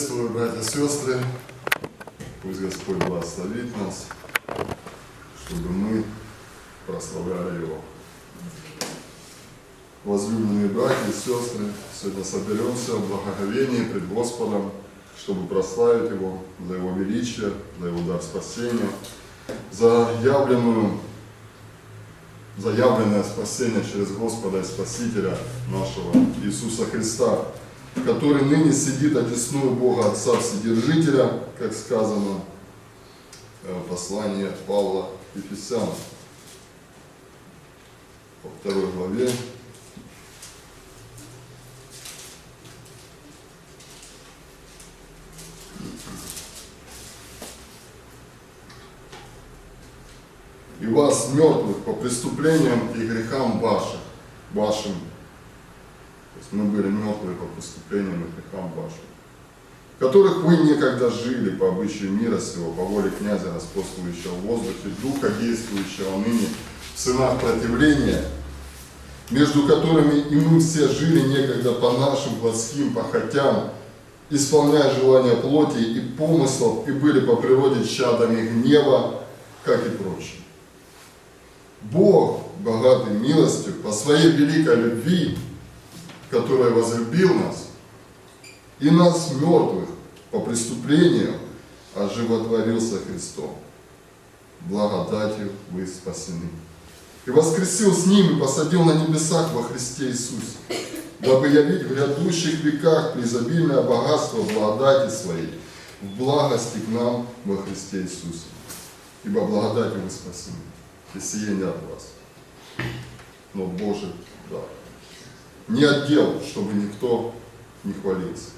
Приветствую, братья и сестры. Пусть Господь благословит нас, чтобы мы прославляли Его. Возлюбленные братья и сестры, сегодня соберемся в благоговении пред Господом, чтобы прославить Его за Его величие, за Его дар спасения, за явленную заявленное спасение через Господа и Спасителя нашего Иисуса Христа, который ныне сидит одесную Бога Отца Вседержителя, как сказано э, в послании Павла Ефесянам, во второй главе. и вас, мертвых, по преступлениям и грехам ваших, вашим. Мы были мертвые по преступлениям и грехам вашим, в которых вы некогда жили по обычаю мира сего, по воле князя, господствующего в воздухе, духа, действующего ныне в сынах противления, между которыми и мы все жили некогда по нашим плотским похотям, исполняя желания плоти и помыслов, и были по природе чадами гнева, как и прочие. Бог, богатый милостью, по своей великой любви, которой возлюбил нас, и нас, мертвых, по преступлениям, оживотворился Христом. Благодатью вы спасены. И воскресил с Ним и посадил на небесах во Христе Иисусе, дабы явить в грядущих веках преизобильное богатство благодати Своей, в благости к нам во Христе Иисусе. Ибо благодатью вы спасены и сие не от вас, но Божий дар. Не отдел, чтобы никто не хвалился.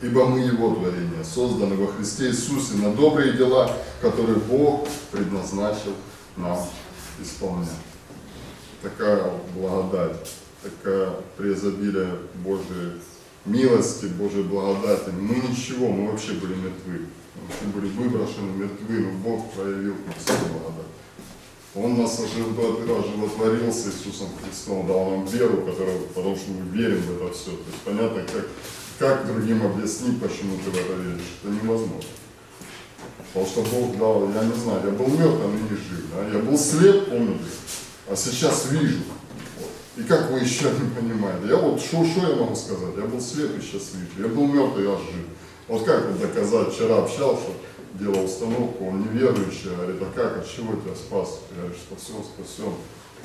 Ибо мы Его творение, созданы во Христе Иисусе на добрые дела, которые Бог предназначил нам исполнять. Такая благодать, такая преизобилие Божией милости, Божьей благодати. Мы ничего, мы вообще были мертвы. Мы были выброшены, мертвы, но Бог проявил нам свою благодать. Он нас оживотворил с Иисусом Христом, дал нам веру, которую, потому что мы верим в это все. То есть понятно, как, как другим объяснить, почему ты в это веришь. Это невозможно. Потому что Бог дал, я не знаю, я был мертв, а ныне жив. Да? Я был слеп, помните, а сейчас вижу. Вот. И как вы еще не понимаете? Я вот, что я могу сказать? Я был слеп и сейчас вижу. Я был мертв, и я жив. Вот как вот доказать? Вчера общался, делал установку, он неверующий, говорит, а как, от чего тебя спас? Я говорю, спасен, спасен.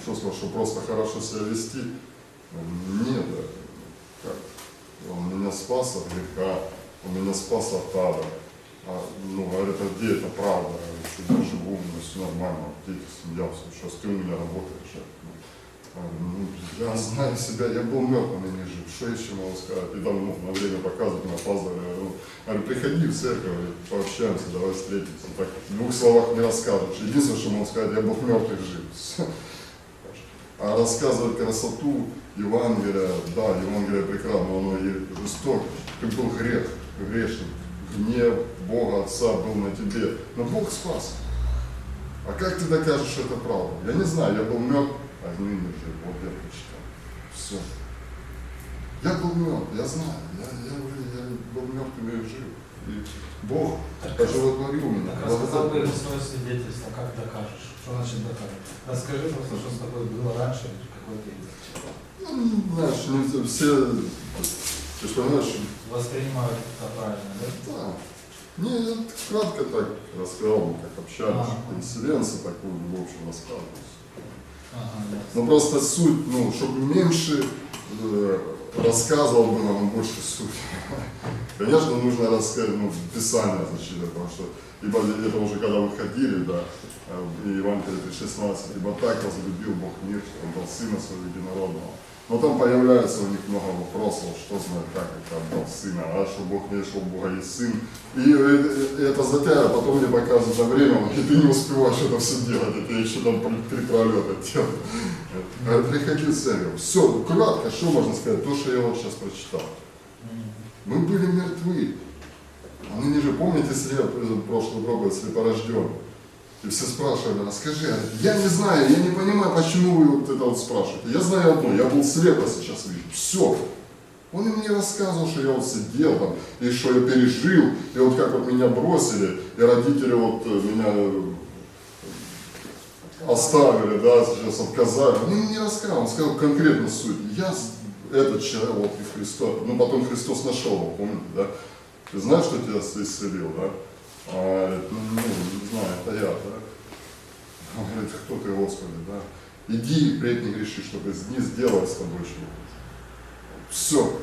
Что что просто хорошо себя вести? Нет, да. как? Он меня спас от греха, он меня спас от ада. А, ну, говорит, а где это правда? Я что я живу, у меня все нормально, дети, семья, все, сейчас ты у меня работаешь. Я, ну, я знаю себя, я был мертв, а не жив. Что еще могу сказать? И там ну, на время показывать, мы опаздывали. Ну, говорю, приходи в церковь, пообщаемся, давай встретимся. Так, в двух словах не расскажешь. Единственное, что могу сказать, я был мертв и жив. А рассказывать красоту Евангелия, да, Евангелие прекрасно, но оно и жестоко. Ты был грех, грешник гнев Бога Отца был на тебе. Но Бог спас. А как ты докажешь, это правда? Я не знаю, я был мертв, а ныне жив. Вот я прочитал. Все. Я был мертв, я знаю. Я, я уже я был мертв и жив. И Бог оживотворил меня. Так рассказал бы свое свидетельство, как докажешь? Что значит докажешь? Расскажи просто, что с тобой было раньше, какой ты Ну, знаешь, не все, ты же понимаешь, воспринимают это правильно, да? Да. Не, я кратко так рассказал, как общались, Ага. инциденцию такую, в общем, рассказывал. Ну просто суть, ну, чтобы меньше э, рассказывал было, но больше суть. Конечно, нужно рассказать, ну, Писание зачитать, потому что, ибо это уже когда выходили, да, э, и Евангелие 3,16, ибо так возлюбил Бог мир, что Он дал Сына Своего Единородного. Но там появляется у них много вопросов, что знает, как это отдал Сына, а что Бог не что у Бога есть Сын. И, э, э, это затея, потом мне показывают за время, и ты не успеваешь это все делать, это еще там три пролета делать. Приходи в церковь. Все, кратко, что можно сказать, то, что я вот сейчас прочитал. Мы были мертвы. Помните, слеп, прошлый проповедь, слепорожден. И все спрашивали, расскажи, а я не знаю, я не понимаю, почему вы вот это вот спрашиваете. Я знаю одно, я был слеп, а сейчас вижу. Все. Он им не рассказывал, что я вот сидел там, и что я пережил, и вот как вот меня бросили, и родители вот э, меня э, оставили, да, сейчас отказали. Он им не рассказал, он сказал конкретно суть. Я этот человек, вот и Христос, ну потом Христос нашел его, помните, да? Ты знаешь, что тебя исцелил, да? А, ну, не знаю, это я, да? Он говорит, кто ты, Господи, да? Иди и впредь не греши, чтобы не сделать с тобой чего-то. Все.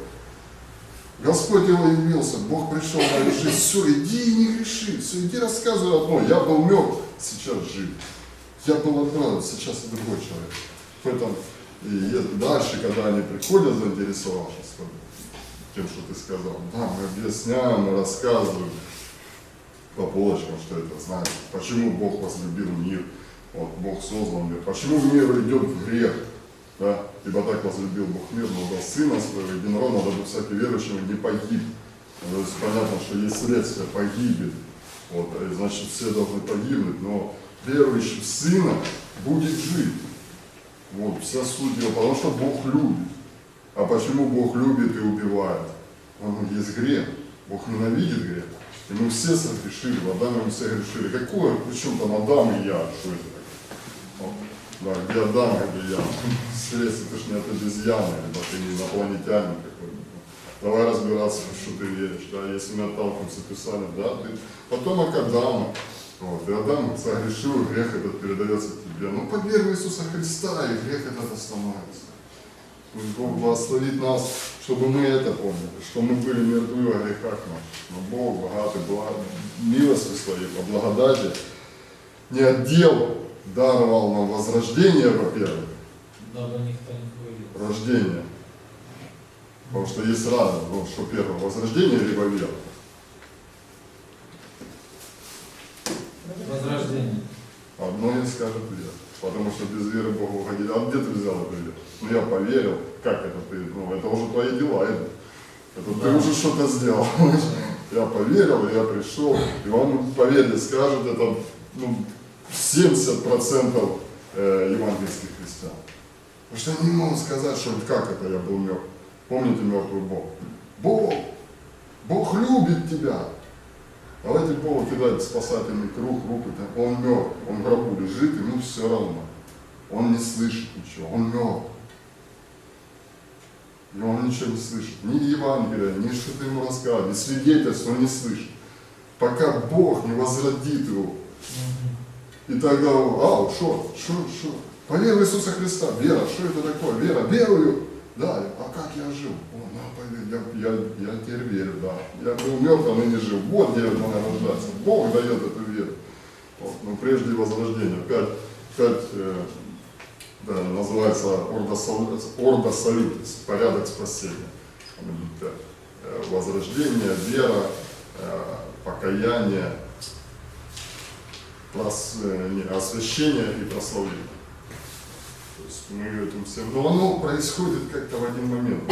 Господь его явился, Бог пришел мою жизнь, все, иди и не греши, все, иди рассказывай одно, я был мертв, сейчас жив. Я был одно, сейчас другой человек. Поэтому и дальше, когда они приходят, заинтересовавшись тем, что ты сказал, да, мы объясняем, мы рассказываем. По полочкам, что это значит, почему Бог возлюбил мир, вот Бог создал мир, почему мир идет в грех, да, ибо так возлюбил Бог мир, но дал Сына Своего единородного, дабы всякий верующий не погиб. То есть понятно, что есть следствие погибель, вот, и значит все должны погибнуть, но верующий в Сына будет жить. Вот, вся суть его, потому что Бог любит. А почему Бог любит и убивает? Он есть грех. Бог ненавидит грех. И мы все согрешили, в Адаме мы все грешили. Какое, причем там Адам и я, что это такое? Да, где Адам, где я. Слез, ты ж не от обезьяны, либо ты не инопланетянин какой-нибудь. Давай разбираться, что ты веришь, да, если мы отталкиваемся от Писания, да, ты потомок Адама, вот, и Адам согрешил, грех этот передается тебе. Ну, поверь в Иисуса Христа, и грех этот остановится. Бог благословит нас, чтобы мы это помнили, что мы были мертвы во грехах наших. Но Бог богатый, благ, милостью своей, по благодати, не отдел, даровал нам возрождение, во-первых, рождение. Потому что есть разница, ну, что первое, возрождение либо вера. Возрождение. Одно не скажет вера. Потому что без веры Богу уходить. А где ты взял веру? Ну я поверил. Как это ты? Ну это уже твои дела. Это, это ты Да. уже что-то сделал. Я поверил, я пришел. И вам, поверьте, скажет это ну, 70% э, евангельских христиан. Потому что они не могут сказать, что как это я был мертв. Помните мертвый Бог? Бог! Бог любит тебя. Давайте Богу кидать спасательный круг, руку, он мертв, он в гробу лежит, ему все равно. Он не слышит ничего, он мертв. И он ничего не слышит. Ни Евангелия, ни что ты ему рассказывал, ни свидетельств он не слышит. Пока Бог не возродит его. И тогда, а, что, что, что? Поверь в Иисуса Христа. Вера, что это такое? Вера, верую. Да, а как я жил? О, на, я, я, я теперь верю, да. Я был мертв, а ныне жил. Вот где надо рождаться. Бог дает эту веру. Вот, но прежде возрождения. Опять, опять э, да, называется орда, орда порядок спасения. Э, Возрождение, вера, э, покаяние, прос- э, не, освящение и прославление. То есть мы этим всем, но оно происходит как-то в один момент.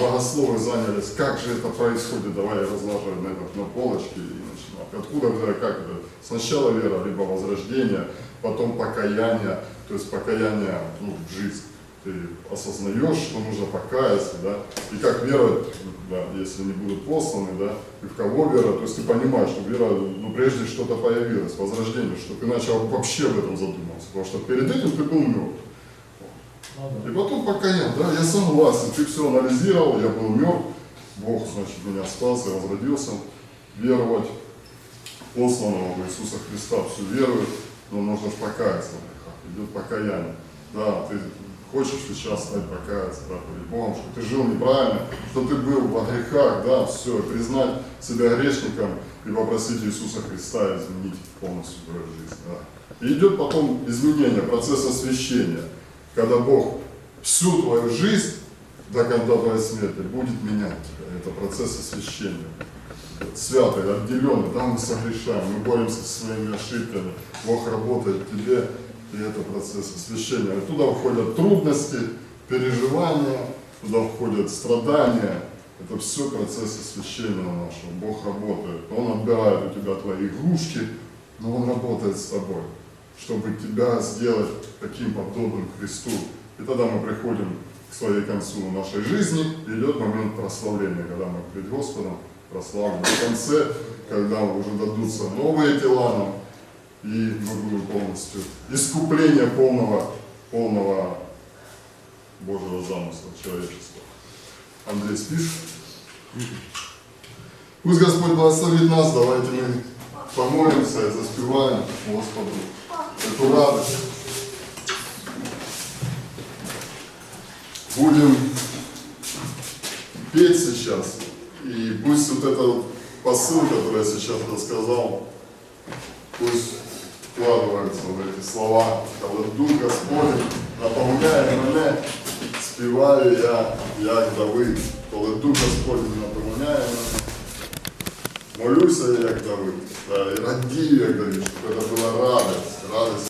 Богословы занялись, как же это происходит, давай я разложу на, этот, на полочке и начинаю. Откуда, как это, сначала вера, либо возрождение, потом покаяние, то есть покаяние ну, в жизнь. Ты осознаешь, что нужно покаяться, да, и как веровать, да, если не будут посланы, да, и в кого вера, то есть ты понимаешь, что вера, ну, прежде что-то появилось, возрождение, что ты начал вообще об этом задуматься, потому что перед этим ты был мертв. Ну И потом покаяние, да, я согласен, ты все анализировал, я был мертв, Бог, значит, меня спас, я возродился, веровать посланного Иисуса Христа, всю верую, но нужно же покаяться идет покаяние. Да, ты хочешь сейчас стать покаяться, да, Богом, что ты жил неправильно, что ты был во грехах, да, все, признать себя грешником и попросить Иисуса Христа изменить полностью твою жизнь, да. И идет потом изменение, процесс освящения, когда Бог всю твою жизнь до конца твоей смерти будет менять тебя. Это процесс освящения. Святый, отделенный, да, мы согрешаем, мы боремся со своими ошибками. Бог работает тебе, и это процесс освящения. И туда входят трудности, переживания, туда входят страдания. Это все процесс освящения нашего. Бог работает. Он отбирает у тебя твои игрушки, но Он работает с тобой, чтобы тебя сделать таким подобным Христу. И тогда мы приходим к своей концу нашей жизни, идет момент прославления, когда мы пред Господом прославим. В конце, когда уже дадутся новые тела нам, и будем полностью искупление полного, полного Божьего замысла человечества. Андрей, спишь? Пусть Господь благословит нас, давайте мы помолимся и заспеваем Господу эту радость. Будем петь сейчас, и пусть вот этот посыл, который я сейчас рассказал, пусть вкладывается в эти слова, коли Дух Господень наповняє мене, співаю я, як Давид, коли Дух Господень наповняє мене, молюся я, як Давид, та, і радію, як Давид, щоб це була радість, радість